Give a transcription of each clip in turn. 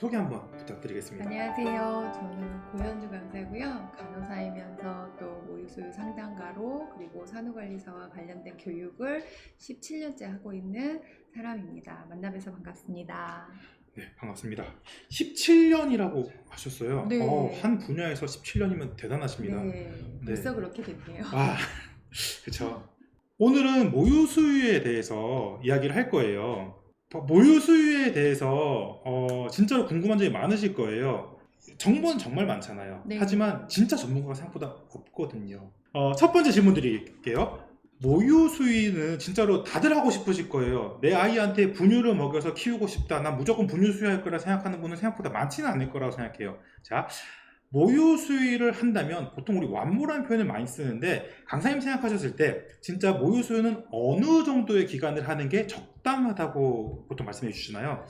소개 한번 부탁드리겠습니다. 안녕하세요. 저는 고현주 강사고요. 간호사이면서 또 모유수유 상담가로 그리고 산후관리사와 관련된 교육을 17년째 하고 있는 사람입니다. 만나뵈서 반갑습니다. 네, 반갑습니다. 17년이라고 하셨어요. 네. 어, 한 분야에서 17년이면 대단하십니다. 네, 벌써 그렇게 됐네요. 아, 그렇죠. 오늘은 모유 수유에 대해서 이야기를 할 거예요. 모유 수유에 대해서 어, 진짜로 궁금한 점이 많으실 거예요. 정보는 정말 많잖아요. 네. 하지만 진짜 전문가가 생각보다 없거든요. 어, 첫 번째 질문 드릴게요. 모유 수유는 진짜로 다들 하고 싶으실 거예요. 내 아이한테 분유를 먹여서 키우고 싶다. 난 무조건 분유 수유할 거라 생각하는 분은 생각보다 많지는 않을 거라고 생각해요. 자, 모유 수유를 한다면 보통 우리 완모라는 표현을 많이 쓰는데 강사님 생각하셨을 때 진짜 모유 수유는 어느 정도의 기간을 하는 게 적당하다고 보통 말씀해 주시나요?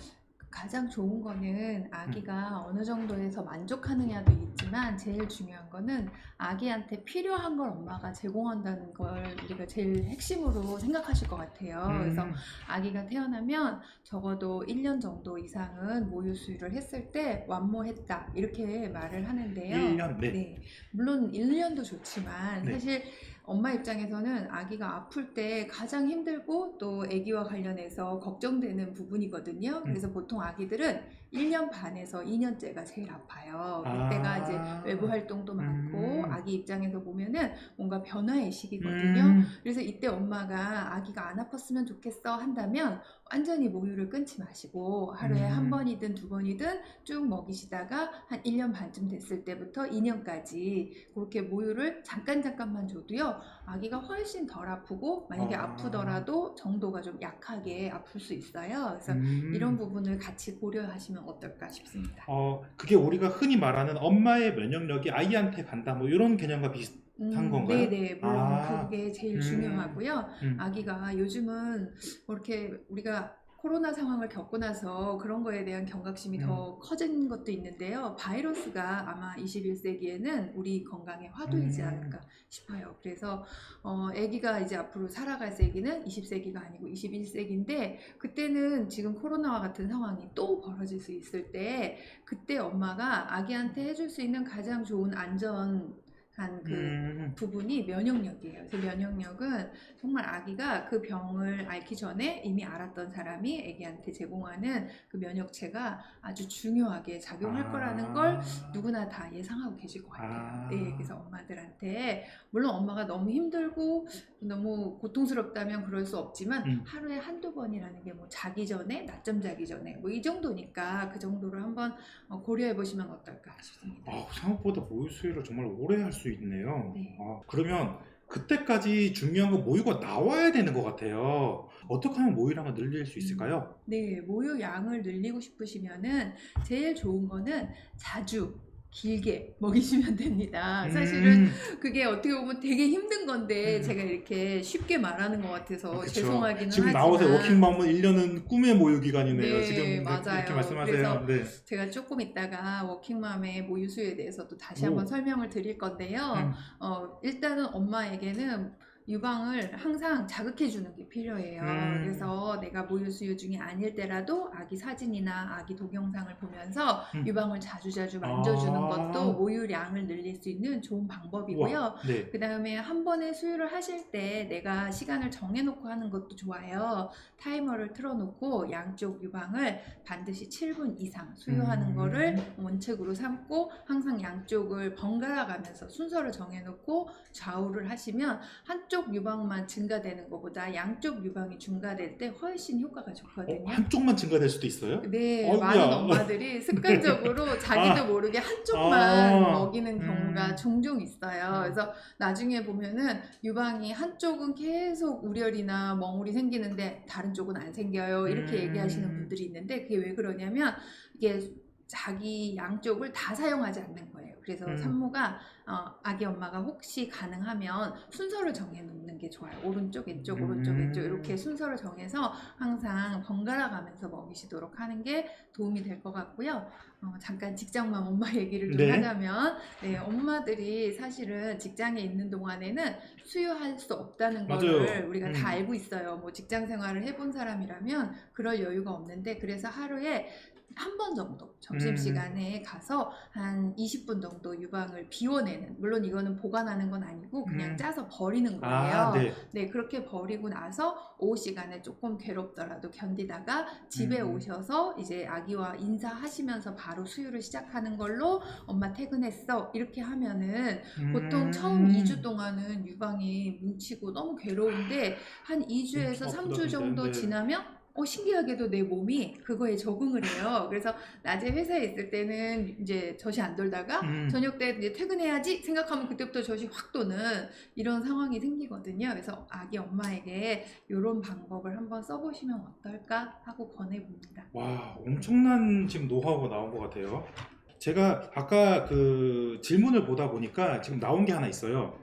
가장 좋은 거는 아기가 음. 어느 정도에서 만족하느냐도 있지만 제일 중요한 거는 아기한테 필요한 걸 엄마가 제공한다는 걸 우리가 제일 핵심으로 생각하실 것 같아요. 그래서 음, 아기가 태어나면 적어도 1년 정도 이상은 모유 수유를 했을 때 완모했다 이렇게 말을 하는데요. 1년, 네. 네. 물론 1년도 좋지만 네. 사실 엄마 입장에서는 아기가 아플 때 가장 힘들고 또 아기와 관련해서 걱정되는 부분이거든요. 음. 그래서 보통 아기들은 1년 반에서 2년째가 제일 아파요. 아. 그때가 이제 외부 활동도 많고 음. 아기 입장에서 보면은 뭔가 변화의 시기거든요. 음, 그래서 이때 엄마가 아기가 안 아팠으면 좋겠어 한다면 완전히 모유를 끊지 마시고 하루에 음. 한 번이든 두 번이든 쭉 먹이시다가 한 1년 반쯤 됐을 때부터 2년까지 그렇게 모유를 잠깐 잠깐만 줘도요 아기가 훨씬 덜 아프고 만약에 아. 아. 프더라도 정도가 좀 약하게 아플 수 있어요. 그래서 음. 이런 부분을 같이 고려하시면 어떨까 싶습니다. 어, 그게 우리가 흔히 말하는 엄마의 면역력이 아이한테 간다 뭐 이런 개념과 비슷 한 건가요? 네네 물론 아. 그게 제일 음. 중요하고요. 음. 아기가 요즘은 뭐 이렇게 우리가 코로나 상황을 겪고 나서 그런 거에 대한 경각심이 음. 더 커진 것도 있는데요. 바이러스가 아마 21세기에는 우리 건강에 화두이지 음. 않을까 싶어요. 그래서 어, 아기가 이제 앞으로 살아갈 세기는 20세기가 아니고 21세기인데 그때는 지금 코로나와 같은 상황이 또 벌어질 수 있을 때 그때 엄마가 아기한테 해줄 수 있는 가장 좋은 안전 한그 음. 부분이 면역력이에요. 그래서 면역력은 정말 아기가 그 병을 앓기 전에 이미 알았던 사람이 아기한테 제공하는 그 면역체가 아주 중요하게 작용할 아. 거라는 걸 누구나 다 예상하고 계실 것 같아요. 아. 네, 그래서 엄마들한테 물론 엄마가 너무 힘들고 너무 고통스럽다면 그럴 수 없지만 음. 하루에 한두 번이라는 게 뭐 자기 전에 낮잠 자기 전에 뭐 이 정도니까 그 정도를 한번 어, 고려해 보시면 어떨까 싶습니다. 아, 생각보다 모유 수유를 정말 오래 할 수 있네요. 네. 아, 그러면 그때까지 중요한 건 모유가 나와야 되는 것 같아요. 어떻게 하면 모유량을 늘릴 수 있을까요? 네, 모유 양을 늘리고 싶으시면은 제일 좋은 거는 자주 길게 먹이시면 됩니다. 아, 사실은 음, 그게 어떻게 보면 되게 힘든 건데 음. 제가 이렇게 쉽게 말하는 것 같아서 그쵸. 죄송하기는 지금 하지만 나와서 워킹맘은 1년은 꿈의 모유 기간이네요. 네, 지금 이렇게 맞아요. 말씀하세요. 네. 제가 조금 있다가 워킹맘의 모유 수유에 대해서 또 다시 오. 한번 설명을 드릴 건데요. 음. 어, 일단은 엄마에게는 유방을 항상 자극해 주는 게 필요해요. 음. 그래서 내가 모유 수유 중이 아닐 때라도 아기 사진이나 아기 동영상을 보면서 음. 유방을 자주자주 만져주는 아. 것도 모유량을 늘릴 수 있는 좋은 방법이고요. 네. 그 다음에 한 번에 수유를 하실 때 내가 시간을 정해놓고 하는 것도 좋아요. 타이머를 틀어놓고 양쪽 유방을 반드시 7분 이상 수유하는 음. 거를 원칙으로 삼고 항상 양쪽을 번갈아 가면서 순서를 정해놓고 좌우를 하시면 한쪽 유방만 증가되는 것보다 양쪽 유방이 증가될 때 훨씬 효과가 어, 좋거든요. 한쪽만 증가될 수도 있어요? 네, 어이구야. 많은 엄마들이 습관적으로 자기도 아. 모르게 한쪽만 아. 먹이는 경우가 음. 종종 있어요. 음. 그래서 나중에 보면은 유방이 한쪽은 계속 우열이나 멍울이 생기는데 다른 쪽은 안 생겨요. 이렇게 음. 얘기하시는 분들이 있는데 그게 왜 그러냐면 이게 자기 양쪽을 다 사용하지 않는 거예요. 그래서 음. 산모가 어, 아기 엄마가 혹시 가능하면 순서를 정해 놓는 게 좋아요. 오른쪽, 왼쪽, 오른쪽, 음. 왼쪽 이렇게 순서를 정해서 항상 번갈아 가면서 먹이시도록 하는 게 도움이 될 것 같고요. 어, 잠깐 직장맘 엄마 얘기를 좀 네. 하자면 네, 엄마들이 사실은 직장에 있는 동안에는 수유할 수 없다는. 거를 우리가 음. 다 알고 있어요. 뭐 직장 생활을 해본 사람이라면 그럴 여유가 없는데 그래서 하루에 한 번 정도 점심시간에 가서 한 20분 정도 유방을 비워내는 물론 이거는 보관하는 건 아니고 그냥 음. 짜서 버리는 거예요. 아, 네. 네, 그렇게 버리고 나서 오후 시간에 조금 괴롭더라도 견디다가 집에 음. 오셔서 이제 아기와 인사하시면서 바로 수유를 시작하는 걸로 엄마 퇴근했어. 이렇게 하면은 보통 음. 처음 2주 동안은 유방이 뭉치고 너무 괴로운데 한 2주에서 음, 3주 정도 네. 지나면 어, 신기하게도 내 몸이 그거에 적응을 해요. 그래서 낮에 회사에 있을 때는 이제 젖이 안 돌다가 음. 저녁 때 이제 퇴근해야지 생각하면 그때부터 젖이 확 도는 이런 상황이 생기거든요. 그래서 아기 엄마에게 이런 방법을 한번 써보시면 어떨까 하고 권해봅니다. 와, 엄청난 지금 노하우가 나온 것 같아요. 제가 아까 그 질문을 보다 보니까 지금 나온 게 하나 있어요.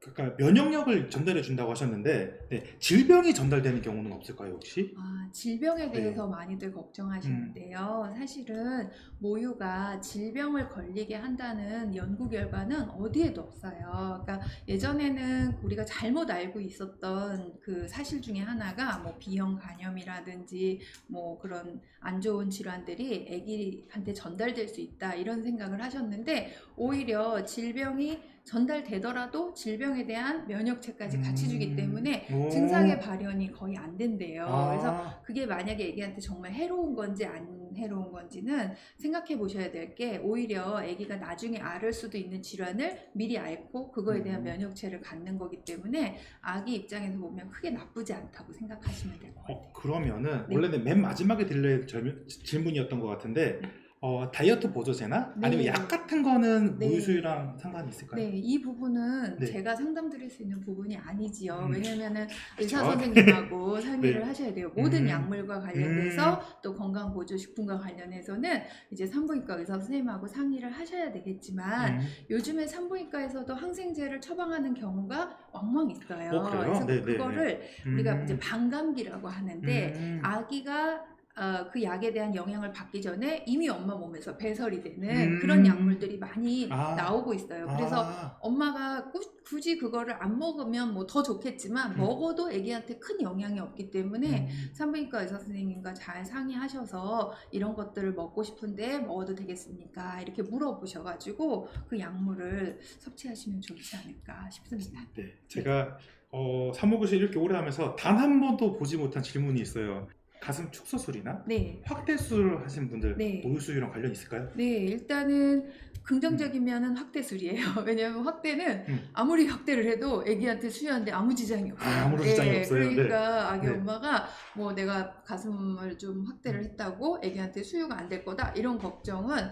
그러니까 면역력을 전달해 준다고 하셨는데 네, 질병이 전달되는 경우는 없을까요 혹시? 아, 질병에 네. 대해서 많이들 걱정하시는데요. 사실은 모유가 질병을 걸리게 한다는 연구 결과는 어디에도 없어요. 그러니까 예전에는 우리가 잘못 알고 있었던 그 사실 중에 하나가 뭐 B형 간염이라든지 뭐 그런 안 좋은 질환들이 아기한테 전달될 수 있다 이런 생각을 하셨는데 오히려 질병이 전달되더라도 질병에 대한 면역체까지 같이 주기 음. 때문에 오. 증상의 발현이 거의 안 된대요. 아, 그래서 그게 만약에 애기한테 정말 해로운 건지 안 해로운 건지는 생각해 보셔야 될 게 오히려 아기가 나중에 앓을 수도 있는 질환을 미리 앓고 그거에 대한 음. 면역체를 갖는 거기 때문에 아기 입장에서 보면 크게 나쁘지 않다고 생각하시면 될 것 같아요. 어, 그러면은 네. 원래는 맨 마지막에 드릴 절- 질문이었던 것 같은데 어, 다이어트 보조제나 네. 아니면 약 같은 거는 네. 모유수유랑 상관이 있을까요? 네, 이 부분은 네. 제가 상담드릴 수 있는 부분이 아니지요. 음. 왜냐면은 의사? 선생님하고 상의를 네. 하셔야 돼요. 모든 음. 약물과 관련돼서 또 건강 보조 식품과 관련해서는 이제 산부인과 의사 선생님하고 상의를 하셔야 되겠지만 음. 요즘에 산부인과에서도 항생제를 처방하는 경우가 왕왕 있어요. 어, 그래요? 그래서 네, 네, 그거를 우리가 음. 이제 반감기라고 하는데 음. 아기가 어, 그 약에 대한 영향을 받기 전에 이미 엄마 몸에서 배설이 되는 음. 그런 약물들이 많이 아. 나오고 있어요. 그래서 아, 엄마가 꾸- 굳이 그거를 안 먹으면 뭐 더 좋겠지만 음. 먹어도 아기한테 큰 영향이 없기 때문에 음. 산부인과 의사 선생님과 잘 상의하셔서 이런 것들을 먹고 싶은데 먹어도 되겠습니까? 이렇게 물어보셔가지고 그 약물을 섭취하시면 좋지 않을까 싶습니다. 네, 제가 어, 사무국에서 이렇게 오래 하면서 단 한 번도 보지 못한 질문이 있어요. 가슴 축소 술이나 네. 확대술 하신 분들 네. 모유수유랑 관련 있을까요? 네, 일단은 긍정적이면은 확대술이에요. 왜냐하면 확대는 음. 아무리 확대를 해도 아기한테 수유하는데 아무 지장이 없어요. 아, 아무런 지장이 없어요. 네. 그러니까 아기 네. 엄마가 뭐 내가 가슴을 좀 확대를 했다고 아기한테 수유가 안 될 거다 이런 걱정은 음,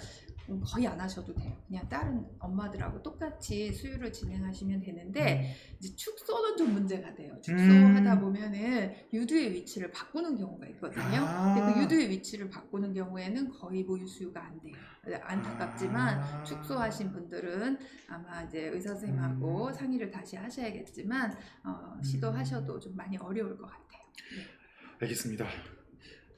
거의 안 하셔도 돼요. 그냥 다른 엄마들하고 똑같이 수유를 진행하시면 되는데 이제 축소는 좀 문제가 돼요. 축소하다 음. 보면은 유두의 위치를 바꾸는 경우가 있거든요. 아. 근데 그 유두의 위치를 바꾸는 경우에는 거의 모유 수유가 안 돼요. 안타깝지만 아. 축소하신 분들은 아마 이제 의사 선생님하고 음. 상의를 다시 하셔야겠지만 어, 음. 시도하셔도 좀 많이 어려울 것 같아요. 네. 알겠습니다.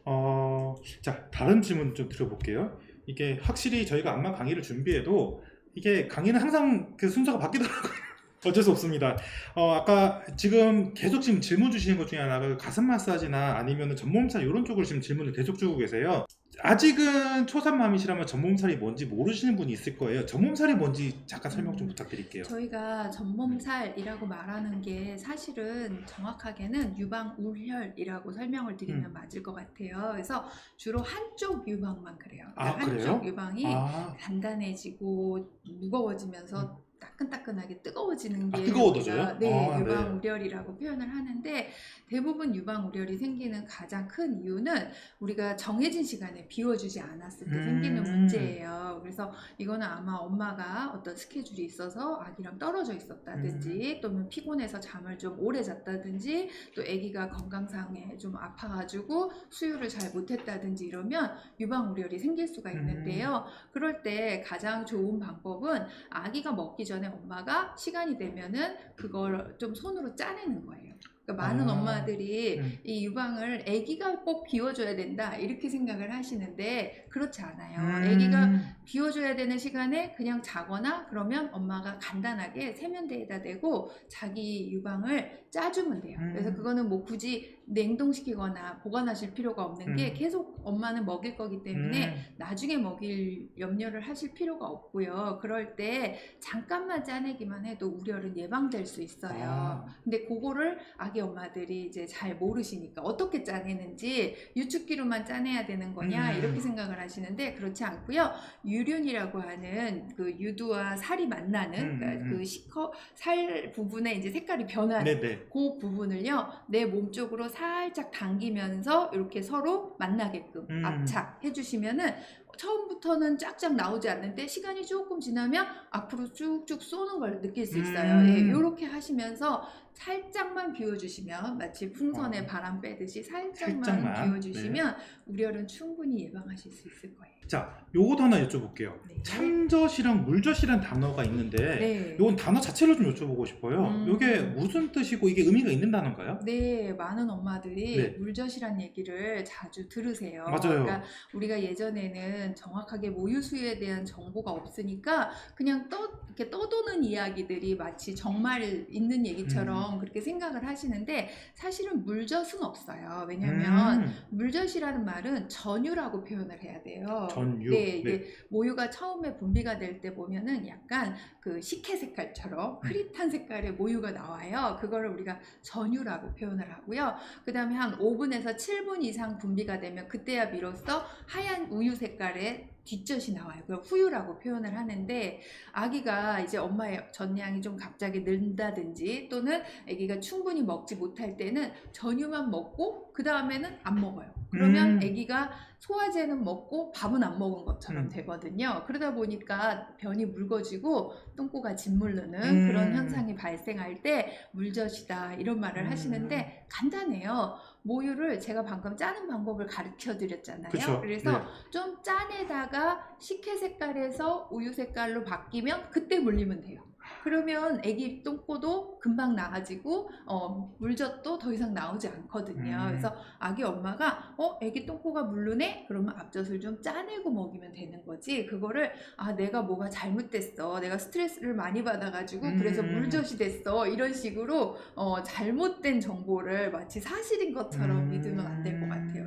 어, 자 다른 질문 좀 드려볼게요. 이게 확실히 저희가 안마 강의를 준비해도 이게 강의는 항상 그 순서가 바뀌더라고요. 어쩔 수 없습니다. 어, 아까 지금 계속 지금 질문 주시는 것 중에 하나가 가슴 마사지나 아니면 전몸살 이런 쪽으로 지금 질문을 계속 주고 계세요. 아직은 초산맘이시라면 전몸살이 뭔지 모르시는 분이 있을 거예요. 전몸살이 뭔지 잠깐 설명 좀 음, 부탁드릴게요. 저희가 전몸살이라고 말하는 게 사실은 정확하게는 유방 울혈이라고 설명을 드리면 음. 맞을 것 같아요. 그래서 주로 한쪽 유방만 그래요. 아, 한쪽 그래요? 유방이 아, 단단해지고 무거워지면서 따끈따끈하게 뜨거워지는 게 아, 뜨거워져요? 네, 아, 네. 유방우려이라고 표현을 하는데 대부분 유방 우려이 생기는 가장 큰 이유는 우리가 정해진 시간에 비워주지 않았을 때 음. 생기는 문제예요. 그래서 이거는 아마 엄마가 어떤 스케줄이 있어서 아기랑 떨어져 있었다든지 음. 또는 피곤해서 잠을 좀 오래 잤다든지 또 아기가 건강상에 좀 아파가지고 수유를 잘 못했다든지 이러면 유방 우려이 생길 수가 있는데요. 그럴 때 가장 좋은 방법은 아기가 먹기 전에 엄마가 시간이 되면은 그걸 좀 손으로 짜내는 거예요. 그러니까 많은 아. 엄마들이 음. 이 유방을 아기가 꼭 비워줘야 된다 이렇게 생각을 하시는데 그렇지 않아요. 음. 아기가 비워줘야 되는 시간에 그냥 자거나 그러면 엄마가 간단하게 세면대에다 대고 자기 유방을 짜주면 돼요. 음. 그래서 그거는 뭐 굳이 냉동시키거나 보관하실 필요가 없는 게 음. 계속 엄마는 먹일 거기 때문에 음. 나중에 먹일 염려를 하실 필요가 없고요. 그럴 때 잠깐만 짜내기만 해도 우려는 예방될 수 있어요. 아. 근데 그거를 아기 엄마들이 이제 잘 모르시니까 어떻게 짜내는지 유축기로만 짜내야 되는 거냐 음. 이렇게 생각을 하시는데 그렇지 않고요. 유륜이라고 하는 그 유두와 살이 만나는 음, 그러니까 음. 그 시커 살 부분에 이제 색깔이 변하는 네네. 그 부분을요 내 몸 쪽으로 살짝 당기면서 이렇게 서로 만나게끔 음. 압착해 주시면은 처음부터는 쫙쫙 나오지 않는데 시간이 조금 지나면 앞으로 쭉쭉 쏘는 걸 느낄 수 있어요. 음. 예, 이렇게 하시면서 살짝만 비워주시면 마치 풍선에 어. 바람 빼듯이 살짝만, 살짝만, 네. 비워주시면 우려는 충분히 예방하실 수 있을 거예요. 자, 요것도 하나 여쭤볼게요. 네. 참젓이랑 물젓이란 단어가 있는데 네. 요건 단어 자체를 좀 여쭤보고 싶어요. 음. 요게 무슨 뜻이고 이게 의미가 있는 단어인가요? 네, 많은 엄마들이 네. 물젓이란 얘기를 자주 들으세요. 맞아요. 그러니까 우리가 예전에는 정확하게 모유수유에 대한 정보가 없으니까 그냥 떠 이렇게 떠도는 이야기들이 마치 정말 있는 얘기처럼 음. 그렇게 생각을 하시는데 사실은 물젓은 없어요. 왜냐하면 음. 물젓이라는 말은 전유라고 표현을 해야 돼요. 전유. 네, 이게 모유가 처음에 분비가 될 때 보면은 약간 그 식혜 음. 색깔처럼 흐릿한 색깔의 모유가 나와요. 그거를 우리가 전유라고 표현을 하고요. 그 다음에 한 5분에서 7분 이상 분비가 되면 그때야 비로소 하얀 우유 색깔의 뒷젖이 나와요. 그걸 후유라고 표현을 하는데 아기가 이제 엄마의 전량이 좀 갑자기 는다든지 또는 아기가 충분히 먹지 못할 때는 전유만 먹고 그 다음에는 안 먹어요. 그러면 음. 아기가 소화제는 먹고 밥은 안 먹은 것처럼 음. 되거든요. 그러다 보니까 변이 묽어지고 똥꼬가 짓무르는 음. 그런 현상이 발생할 때 물젖이다 이런 말을 음. 하시는데 간단해요. 모유를 제가 방금 짜는 방법을 가르쳐 드렸잖아요. 그쵸. 그래서 네. 좀 짜내다가 식혜 색깔에서 우유 색깔로 바뀌면 그때 물리면 돼요. 그러면 아기 똥꼬도 금방 나아지고 어, 물젖도 더 이상 나오지 않거든요. 음. 그래서 아기 엄마가 어 아기 똥꼬가 물르네 그러면 앞젖을 좀 짜내고 먹이면 되는 거지 그거를 아 내가 뭐가 잘못됐어 내가 스트레스를 많이 받아가지고 그래서 음. 물젖이 됐어 이런 식으로 어, 잘못된 정보를 마치 사실인 것처럼 음. 믿으면 안 될 것 같아요.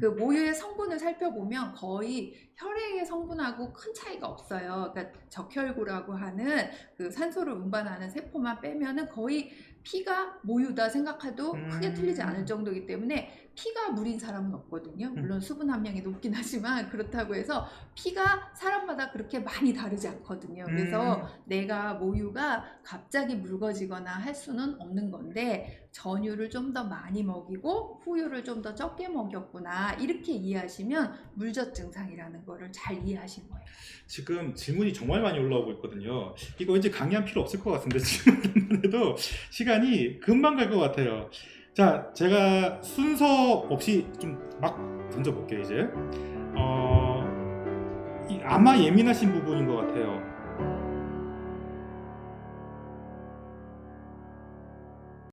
그 모유의 성분을 살펴보면 거의 혈액의 성분하고 큰 차이가 없어요. 그러니까 적혈구라고 하는 그 산소를 운반하는 세포만 빼면은 거의 피가 모유다 생각해도 크게 음. 틀리지 않을 정도이기 때문에 피가 물인 사람은 없거든요. 물론 수분 함량이 높긴 하지만 그렇다고 해서 피가 사람마다 그렇게 많이 다르지 않거든요. 그래서 음. 내가 모유가 갑자기 묽어지거나 할 수는 없는 건데 전유를 좀 더 많이 먹이고 후유를 좀 더 적게 먹였구나 이렇게 이해하시면 물젖 증상이라는 거를 잘 이해하신 거예요. 지금 질문이 정말 많이 올라오고 있거든요. 이거 왠지 강의할 필요 없을 것 같은데 질문만 해도 시간이 금방 갈 것 같아요. 자, 제가 순서 없이 좀 막 던져볼게요 이제. 어, 이 아마 예민하신 부분인 것 같아요.